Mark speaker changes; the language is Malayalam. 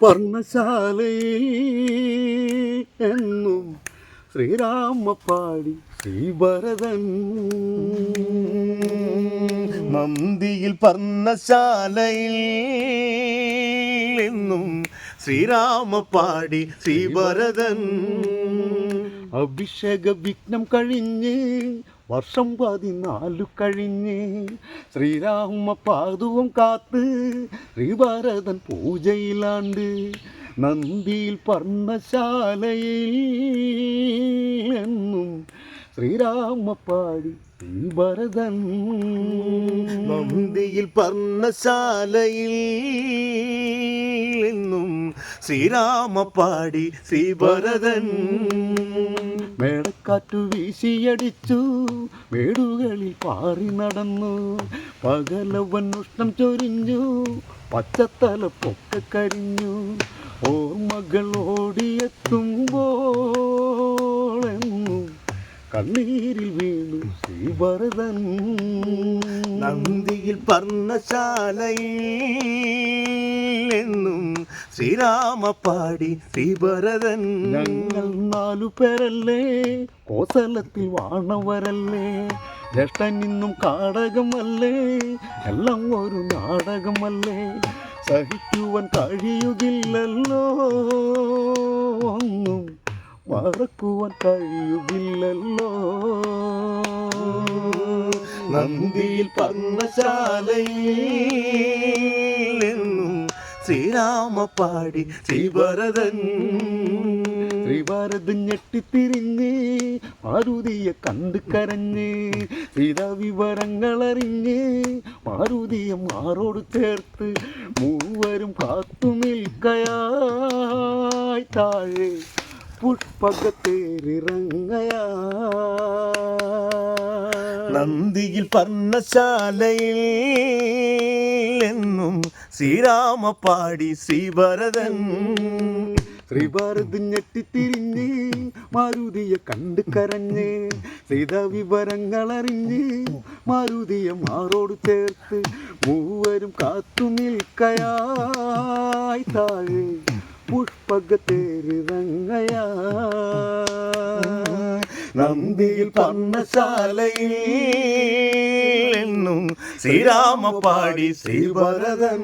Speaker 1: പർണശാലയിൽ എന്നും ശ്രീരാമ പാടി ശ്രീഭരതൻ
Speaker 2: മന്തിയിൽ പർണശാലയിൽ എന്നും ശ്രീരാമ പാടി ശ്രീഭരതൻ
Speaker 1: അഭിഷേക വിഘ്നം കഴിഞ്ഞ് വർഷം പതിനാലു കഴിഞ്ഞ് ശ്രീരാമ പാതുവം കാത്ത് ശ്രീഭാരതൻ പൂജയിലാണ്ട് നന്ദിയിൽ പർണശാലയിൽ എന്നും ശ്രീരാമ പാടി
Speaker 2: നന്ദിയിൽ പർണശാലയിൽ എന്നും ശ്രീരാമ പാടി ശ്രീഭരതൻ.
Speaker 1: മേടക്കാറ്റു വീശിയടിച്ചു മേടുകളിൽ പാറി നടന്നു. പകലവൻ ഉഷ്ണം ചൊരിഞ്ഞു പച്ചത്തല പൊക്ക കരിഞ്ഞു. ഓർമ്മകൾ ഓടിയെത്തുമ്പോൾ കണ്ണീരിൽ വീണു ശ്രീഭരതൻ
Speaker 2: നന്ദിയിൽ പർണശാലയിൽ എന്നും ശ്രീരാമ പാടി ശ്രീഭരതൻ
Speaker 1: ഞങ്ങൾ നാലു പേരല്ലേ? കോസലത്തിൽ വാണവരല്ലേ? ജ്യേഷ്ഠൻ ഇന്നും കാടകമല്ലേ? എല്ലാം ഒരു നാടകമല്ലേ? സഹിക്കുവാൻ കഴിയുകില്ലല്ലോ. ഒന്നും മറക്കുവാൻ കഴിയുകില്ലല്ലോ.
Speaker 2: നന്ദിയിൽ പർണശാലയിൽ നിന്നും ശ്രീരാമ പാടി ശ്രീഭരതൻ
Speaker 1: ശ്രീഭാരത് ഞെട്ടിത്തിരിഞ്ഞ് മാരുതിയെ കണ്ട് കരഞ്ഞ് സീതാ വിവരങ്ങളറിഞ്ഞ് മാരുതിയെ മാറോട് ചേർത്ത് മൂവരും കാത്തു നിൽക്കയായി താഴെ പുഷ്പകത്തേറിറങ്ങയാ
Speaker 2: നന്ദിയിൽ പർണശാലയിൽ എന്നും ശ്രീരാമ പാടി ശ്രീഭരതൻ
Speaker 1: ശ്രീഭാരത് ഞെട്ടിത്തിരിഞ്ഞ് മാരുതിയെ കണ്ട് കരഞ്ഞ് സീതാ വിവരങ്ങൾ അറിഞ്ഞ് മാരുതിയെ മാറോട് ചേർത്ത് മൂവരും കാത്തു നിൽക്കയായി താഴെ പുഷ്പകത്തേറിറങ്ങയാ
Speaker 2: നന്ദിയിൽ പന്നശാലയിൽ എന്നും ശ്രീരാമ പാടി ശ്രീഭരതൻ